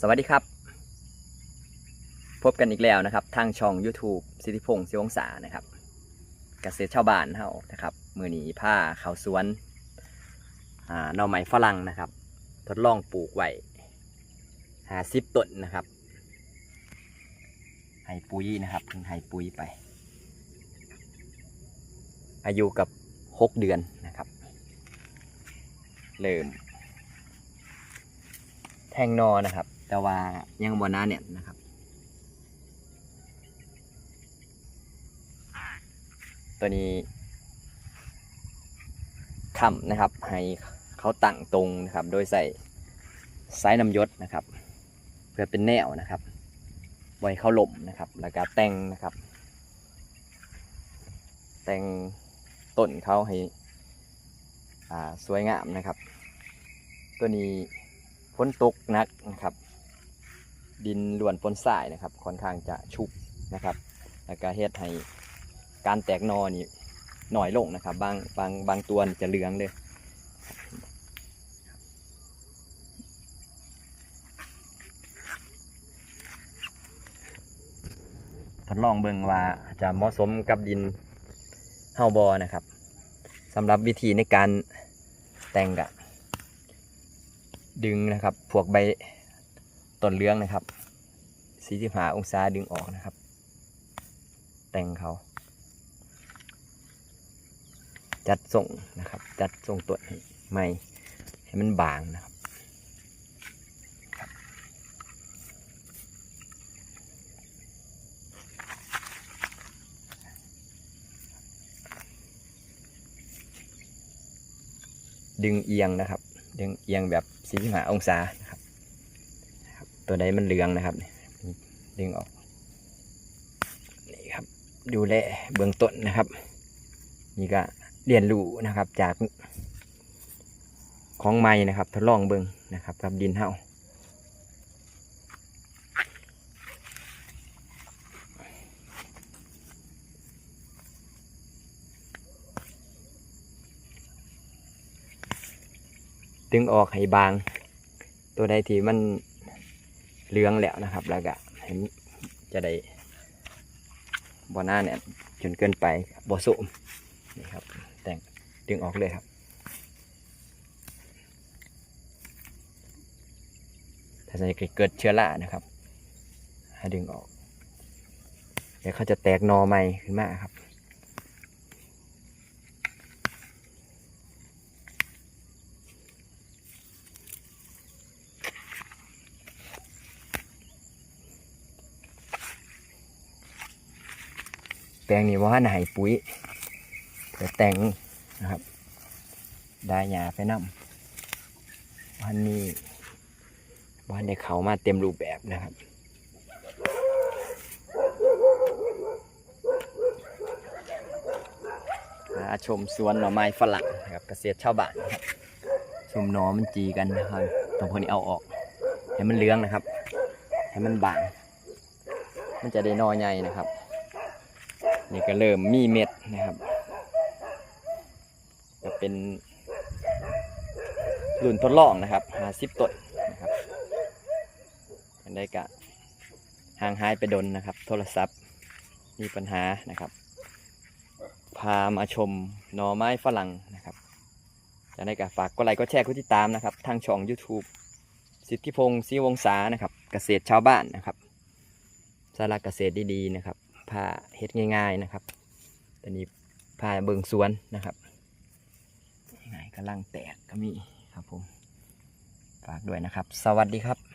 สวัสดีครับ พบกันอีกแล้วนะครับ ทางช่อง YouTube สิทธิพงศ์ศิวงศานะครับเกษตรชาวบ้านเฮานะครับ มือหนีผ้าเขาวสวนอ่าหน่อไม้ฝรั่งนะครับ ทดลองปลูกไว้หาสิบต้นนะครับ ให้ปุ๋ยนะครับเพิ่งให้ปุ๋ยไป อายุกับหกเดือนนะครับ เริ่ม แทงนอนะครับ แต่ว่ายังบนหน้าเนี่ยนะครับตัวนี้คำนะครับ ให้เขาตั้งตรงนะครับ โดยใส่สายน้ำยศนะครับ เพื่อเป็นแนวนะครับไว้เขาหล่มนะครับ แล้วก็แต่งนะครับ แต่งต้นเขาให้สวยงามนะครับ ตัวนี้ฝนตกหนักนะครับ ดินล้วนปนทรายนะครับ ค่อนข้างจะชุกนะครับ แล้วก็เฮ็ดให้การแตกนอนี่หน่อยลงนะครับ บางบางบางตัวจะเหลืองเลยทดลองเบิ่งว่าจะเหมาะสมกับดินเฮาบอนะครับสำหรับวิธีในการแต่งกะดึงนะครับ พวกใบ ต้นเลื้องนะครับ45องศาดึงออกนะครับ แต่งเขาจัดส่งนะครับ จัดส่งตัวให้ไม่ให้มันบางนะครับดึงเอียงนะครับ ดึงเอียงแบบ45องศานะ ตัวใดมันเหลืองนะครับดึงออกนี่ครับ ดูแลเบื้องต้นนะครับ นี่ก็เรียนรู้นะครับจากของไม้นะครับทดลองเบิ่งนะครับกับดินเฮาดึงออกให้บาง ตัวใดที่มัน เหลืองแล้วนะครับ แล้วก็ให้มันจะได้บ่หน้าเนี่ยจนเกินไปบ่สุมนี่ครับ แต่งดึงออกเลยครับ ถ้าจะเกิดเชื้อรานะครับ ให้ดึงออก เดี๋ยวเขาจะแตกนอใหม่ขึ้นมาครับ แปลงนี้ว่าไหนปุ๋ยเดี๋ยวแต่งนะครับ ได้หยาไปนำวันนี้วันได้เขามาเต็มรูปแบบนะครับมาชมสวนหน่อไม้ฝรั่งนะครับเกษตรชาวบ้านนะครับชมหน่อมันจีกันนะครับตรงพวกนี้เอาออก ให้มันเลื้องนะครับ ให้มันบาง มันจะได้นอใหญ่นะครับ นี่ก็เริ่มมีเม็ดนะครับจะเป็นรุ่นทดลองนะครับหาสิบต้นนะครับอันได้กะห่างหายไปดนนะครับ โทรศัพท์มีปัญหานะครับ พามาชมหน่อไม้ฝรั่งนะครับจะได้กะฝากกดไลค์กดแชร์กดติดตามนะครับ ทางช่อง YouTube สิทธิพงศ์ศรีวงศานะครับ เกษตรชาวบ้านนะครับสาระเกษตรดีๆนะครับ ผ้าเฮ็ดง่าย ๆนะครับตอนนี้ผ้าเบิงสวนนะครับง่ายกำลังแตกก็มีครับผมฝากด้วยนะครับ สวัสดีครับ